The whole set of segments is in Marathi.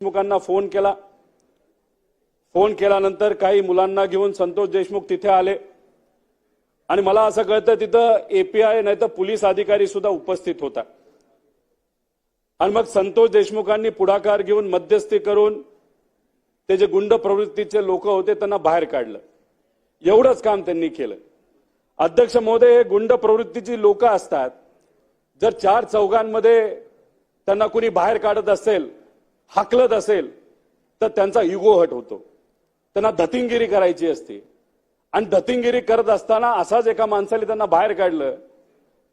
देशमुखांना फोन केला. फोन केल्यानंतर काही मुलांना घेऊन संतोष देशमुख तिथे आले. आणि मला असं कळतं तिथं एपीआय नाही तर पोलीस अधिकारी सुद्धा उपस्थित होता. आणि मग संतोष देशमुखांनी पुढाकार घेऊन मध्यस्थी करून ते जे गुंड प्रवृत्तीचे लोक होते त्यांना बाहेर काढलं. एवढंच काम त्यांनी केलं. अध्यक्ष महोदय हे गुंड प्रवृत्तीची लोक असतात. जर चार चौघांमध्ये त्यांना कुणी बाहेर काढत असेल हाकलत असेल तर त्यांचा इगो हट होतो. त्यांना धतिंगिरी करायची असते. आणि धतिंगिरी करत असताना असाच एका माणसाने त्यांना बाहेर काढलं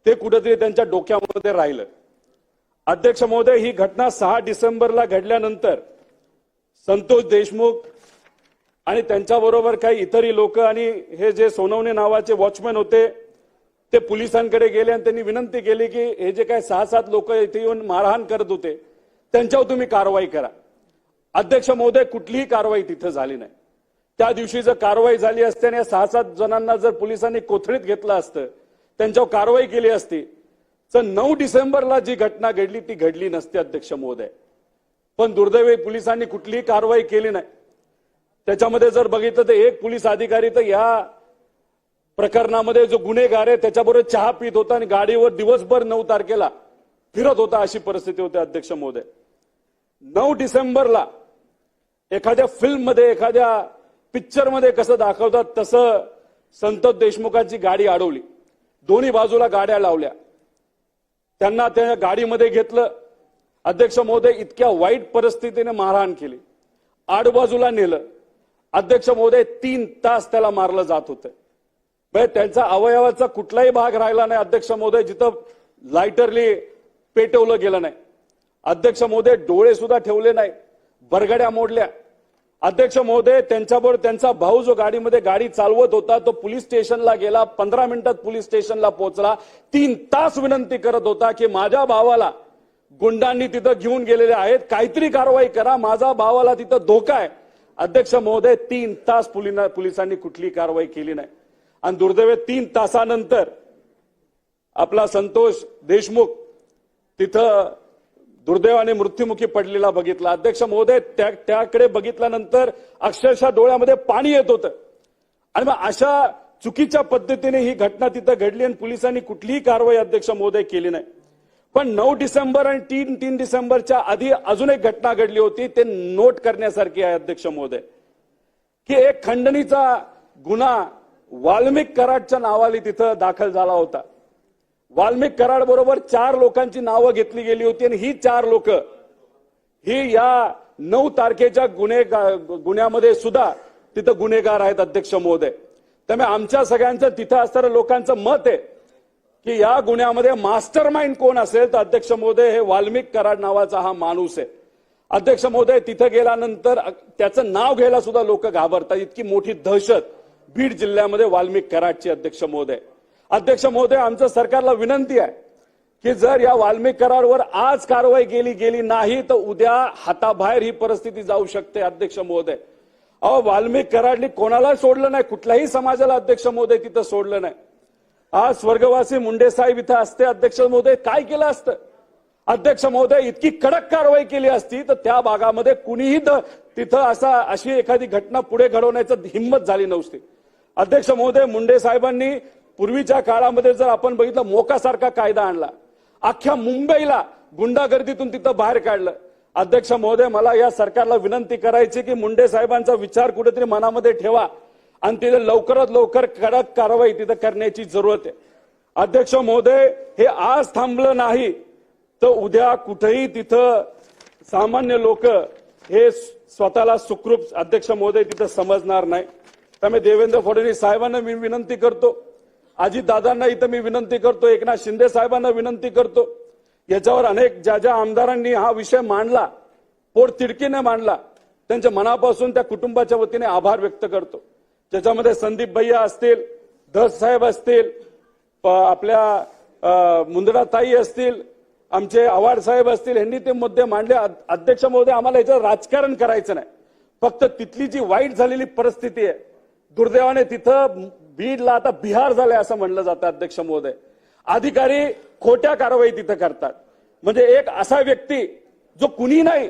ते कुठेतरी त्यांच्या डोक्यामध्ये राहिलं. अध्यक्ष महोदय ही घटना सहा डिसेंबरला घडल्यानंतर संतोष देशमुख आणि त्यांच्याबरोबर काही इतरही लोक आणि हे जे सोनवणे नावाचे वॉचमॅन होते ते पोलिसांकडे गेले आणि त्यांनी विनंती केली की हे जे काही सहा सात लोक इथे येऊन मारहाण करत होते त्यांच्यावर तुम्ही कारवाई करा. अध्यक्ष महोदय कुठलीही कारवाई तिथं झाली नाही. त्या दिवशी जर कारवाई झाली असते आणि या सहा सात जणांना जर पोलिसांनी कोथळीत घेतलं असतं त्यांच्यावर कारवाई केली असती तर नऊ डिसेंबरला जी घटना घडली ती घडली नसते अध्यक्ष महोदय. पण दुर्दैवी पोलिसांनी कुठलीही कारवाई केली नाही. त्याच्यामध्ये जर बघितलं तर एक पोलीस अधिकारी तर या प्रकरणामध्ये जो गुन्हेगार आहे त्याच्याबरोबर चहा पित होता आणि गाडीवर दिवसभर नऊ तारखेला फिरत होता अशी परिस्थिती होती अध्यक्ष महोदय. नऊ डिसेंबरला एखाद्या फिल्ममध्ये एखाद्या पिक्चरमध्ये कसं दाखवतात तसं संतोष देशमुखांची गाडी अडवली. दोन्ही बाजूला गाड्या लावल्या. त्यांना त्या गाडीमध्ये घेतलं. अध्यक्ष महोदय इतक्या वाईट परिस्थितीने मारहाण केली. आडबाजूला नेलं. अध्यक्ष महोदय तीन तास त्याला मारलं जात होतं. म्हणजे त्यांचा अवयवाचा कुठलाही भाग राहिला नाही अध्यक्ष महोदय. जिथं लायटरली पेटवलं गेलं नाही. अध्यक्ष महोदय डोळे सुद्धा ठेवले नाही. बरगड्या मोडल्या. अध्यक्ष महोदय त्यांच्याबरोबर त्यांचा भाऊ जो गाडीमध्ये गाडी चालवत होता तो पोलीस स्टेशनला गेला. पंधरा मिनिटात पोलीस स्टेशनला पोहोचला. तीन तास विनंती करत होता की माझ्या भावाला गुंडांनी तिथं घेऊन गेलेले आहेत. काहीतरी कारवाई करा. माझा भावाला तिथं धोका आहे. अध्यक्ष महोदय तीन तास पोलिसांनी कुठली कारवाई केली नाही. आणि दुर्दैव तीन तासानंतर आपला संतोष देशमुख तिथं दुर्दैवाने मृत्युमुखी पडलेला बघितला. अध्यक्ष महोदय त्या त्याकडे बघितल्यानंतर अक्षरशः डोळ्यामध्ये पाणी येत होतं. आणि मग अशा चुकीच्या पद्धतीने ही घटना तिथं घडली आणि पोलिसांनी कुठलीही कारवाई अध्यक्ष महोदय केली नाही. पण नऊ डिसेंबर आणि तीन तीन डिसेंबरच्या आधी अजून एक घटना घडली होती ते नोट करण्यासारखी आहे अध्यक्ष महोदय. की एक खंडणीचा गुन्हा वाल्मिक कराडच्या नावाने तिथं दाखल झाला होता. वाल्मिक कराड बरोबर चार लोकांची नावं घेतली गेली होती आणि ही चार लोक ही या नऊ तारखेच्या गुन्हे गुन्ह्यामध्ये सुद्धा तिथं गुन्हेगार आहेत अध्यक्ष महोदय. त्यामुळे आमच्या सगळ्यांचं तिथं असणाऱ्या लोकांचं मत आहे की या गुन्ह्यामध्ये मास्टर माइंड कोण असेल तर अध्यक्ष महोदय हे वाल्मिक कराड नावाचा हा माणूस आहे. अध्यक्ष महोदय तिथं गेल्यानंतर त्याचं नाव घ्यायला सुद्धा लोक घाबरतात. इतकी मोठी दहशत बीड जिल्ह्यामध्ये वाल्मिक कराडची अध्यक्ष महोदय. अध्यक्ष महोदय आमचं सरकारला विनंती आहे की जर या वाल्मिक करारवर आज कारवाई केली गेली नाही तर उद्या हाताबाहेर ही परिस्थिती जाऊ शकते अध्यक्ष महोदय. अहो वाल्मिक कराडने कोणाला सोडलं नाही? कुठल्याही समाजाला अध्यक्ष महोदय तिथं सोडलं नाही. आज स्वर्गवासी मुंडे साहेब इथं असते अध्यक्ष महोदय. काय केलं असतं? अध्यक्ष महोदय इतकी कडक कारवाई केली असती तर त्या भागामध्ये कुणीही तिथं असा अशी एखादी घटना पुढे घडवण्याचं हिंमत झाली नसती अध्यक्ष महोदय मुंडे साहेबांनी पूर्वीच्या काळामध्ये जर आपण बघितलं मोकासारखा कायदा आणला. अख्ख्या मुंबईला गुंडागर्दीतून तिथं बाहेर काढलं. अध्यक्ष महोदय मला या सरकारला विनंती करायची की मुंडे साहेबांचा विचार कुठेतरी मनामध्ये ठेवा आणि तिथे लवकरात लवकर कडक कारवाई तिथं करण्याची जरूरत आहे. अध्यक्ष महोदय हे आज थांबलं नाही तर उद्या कुठेही तिथं सामान्य लोक हे स्वतःला सुखरूप अध्यक्ष महोदय तिथं समजणार नाही. त्यामुळे देवेंद्र फडणवीस साहेबांना मी विनंती करतो अजितदादांना इथं मी विनंती करतो एकनाथ शिंदे साहेबांना विनंती करतो. याच्यावर अनेक ज्या ज्या आमदारांनी हा विषय मांडला पोटतिडकीने मांडला त्यांच्या मनापासून त्या कुटुंबाच्या वतीने आभार व्यक्त करतो. ज्याच्यामध्ये संदीप भैया असतील धस साहेब असतील आपल्या मुंदडाताई असतील आमचे आव्हाड साहेब असतील यांनी ते मुद्दे मांडले. अध्यक्ष महोदय आम्हाला याचं राजकारण करायचं नाही. फक्त तिथली जी वाईट झालेली परिस्थिती आहे दुर्दैवाने तिथं बीडला आता बिहार झालंय असं म्हणलं जातं अध्यक्ष महोदय. अधिकारी खोट्या कारवाई तिथं करतात. म्हणजे एक असा व्यक्ती जो कुणी नाही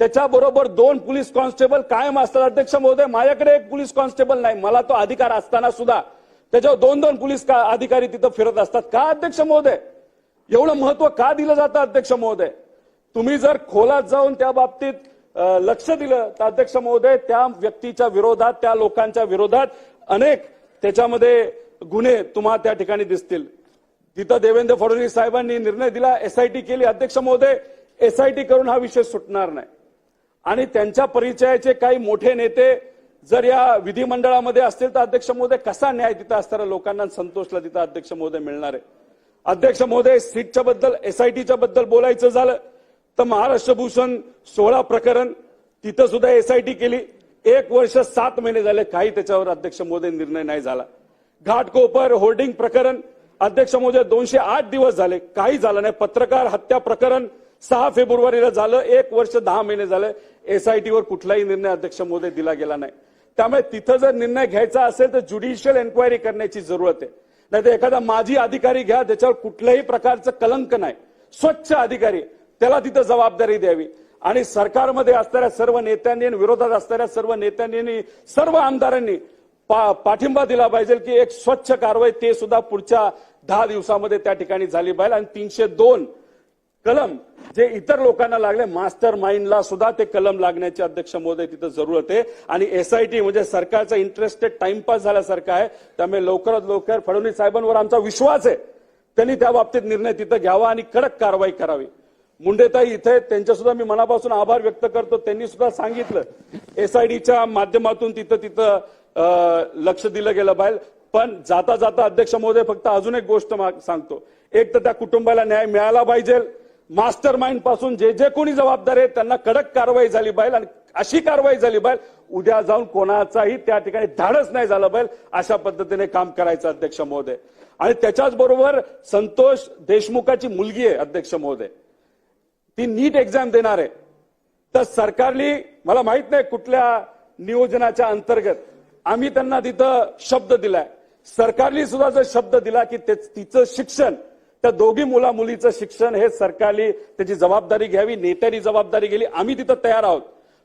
त्याच्याबरोबर दोन पोलीस कॉन्स्टेबल कायम असतात. अध्यक्ष महोदय माझ्याकडे एक पोलीस कॉन्स्टेबल नाही मला तो अधिकार असताना सुद्धा त्याच्यावर दोन दोन पोलीस का अधिकारी तिथं फिरत असतात. का अध्यक्ष महोदय? एवढं महत्त्व का दिलं जातं अध्यक्ष महोदय? तुम्ही जर खोलात जाऊन त्या बाबतीत लक्ष दिलं तर अध्यक्ष महोदय त्या व्यक्तीच्या विरोधात त्या लोकांच्या विरोधात अनेक त्याच्यामध्ये गुन्हे तुम्हाला त्या ठिकाणी दिसतील. तिथं देवेंद्र फडणवीस साहेबांनी निर्णय दिला एसआयटी केली. अध्यक्ष महोदय एसआयटी करून हा विषय सुटणार नाही. आणि त्यांच्या परिचयाचे काही मोठे नेते जर या विधिमंडळामध्ये असतील तर अध्यक्ष महोदय कसा न्याय तिथं असणाऱ्या लोकांना संतोषला तिथं अध्यक्ष महोदय मिळणार आहे. अध्यक्ष महोदय सीटच्या बद्दल एसआयटीच्या बद्दल बोलायचं झालं तर महाराष्ट्र भूषण सोळा प्रकरण तिथं सुद्धा एसआयटी केली. एक वर्ष सात महिने झाले काही त्याच्यावर अध्यक्ष मोदी निर्णय नाही झाला. घाटकोपर होर्डिंग प्रकरण अध्यक्ष मोदी दोनशे आठ दिवस झाले. काही झालं नाही. पत्रकार हत्या प्रकरण सहा फेब्रुवारीला झालं. एक वर्ष दहा महिने झाले. एसआयटीवर कुठलाही निर्णय अध्यक्ष मोदी दिला गेला नाही. त्यामुळे तिथं जर निर्णय घ्यायचा असेल तर ज्युडिशियल एन्क्वायरी करण्याची जरूरत आहे. नाहीतर एखादा माजी अधिकारी घ्या त्याच्यावर कुठल्याही प्रकारचं कलंक नाही. स्वच्छ अधिकारी त्याला तिथं जबाबदारी द्यावी. आणि सरकारमध्ये असणाऱ्या सर्व नेत्यांनी विरोधात असणाऱ्या सर्व नेत्यांनी सर्व आमदारांनी पा- पाठिंबा दिला पाहिजे की एक स्वच्छ कारवाई ते सुद्धा पुढच्या दहा दिवसामध्ये त्या ठिकाणी झाली पाहिजे. आणि तीनशे दोन कलम जे इतर लोकांना लागले मास्टर माइंडला सुद्धा ते कलम लागण्याची अध्यक्ष महोदय तिथं जरूरत आहे आणि एसआयटी म्हणजे सरकारचा इंटरेस्टेड टाइमपास झाल्यासारखं आहे. त्यामुळे लवकरात लवकर फडणवीस साहेबांवर आमचा विश्वास आहे. त्यांनी त्या बाबतीत निर्णय तिथं घ्यावा आणि कडक कारवाई करावी. मुंडेताई इथे आहेत, त्यांच्या सुद्धा मी मनापासून आभार व्यक्त करतो. त्यांनी सुद्धा सांगितलं एसआयडीच्या माध्यमातून तिथं तिथं लक्ष दिलं गेलं बाहेर. पण जाता जाता अध्यक्ष महोदय फक्त अजून एक गोष्ट सांगतो. एक तर त्या कुटुंबाला न्याय मिळाला पाहिजे. मास्टर माइंडपासून जे जे कोणी जबाबदार आहे त्यांना कडक कारवाई झाली पाहिजे आणि अशी कारवाई झाली पाहिजे उद्या जाऊन कोणाचाही त्या ठिकाणी धाडच नाही झालं पाहिजे अशा पद्धतीने काम करायचं अध्यक्ष महोदय. आणि त्याच्याच बरोबर संतोष देशमुखाची मुलगी आहे अध्यक्ष महोदय. ती नीट एक्झाम देणार आहे. तर सरकारने मला माहीत नाही कुठल्या नियोजनाच्या अंतर्गत आम्ही त्यांना तिथं शब्द दिलाय. सरकारने सुद्धा जर शब्द दिला की तिचं शिक्षण त्या दोघी मुला मुलीचं शिक्षण हे सरकारने त्याची जबाबदारी घ्यावी नेत्यांनी जबाबदारी गेली आम्ही तिथं तयार आहोत.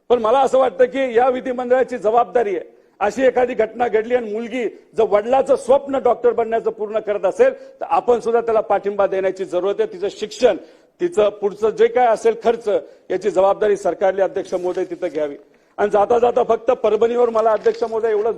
पण मला असं वाटतं की या विधिमंडळाची जबाबदारी आहे. अशी एखादी घटना घडली आणि मुलगी जर वडिलाचं स्वप्न डॉक्टर बनण्याचं पूर्ण करत असेल तर आपण सुद्धा त्याला पाठिंबा देण्याची जरूरत आहे. तिचं शिक्षण तिचं पुढचं जे काय असेल खर्च याची जबाबदारी सरकारले अध्यक्ष महोदय तिथं घ्यावी. आणि जाता जाता फक्त परभणीवर मला अध्यक्ष महोदय एवढंच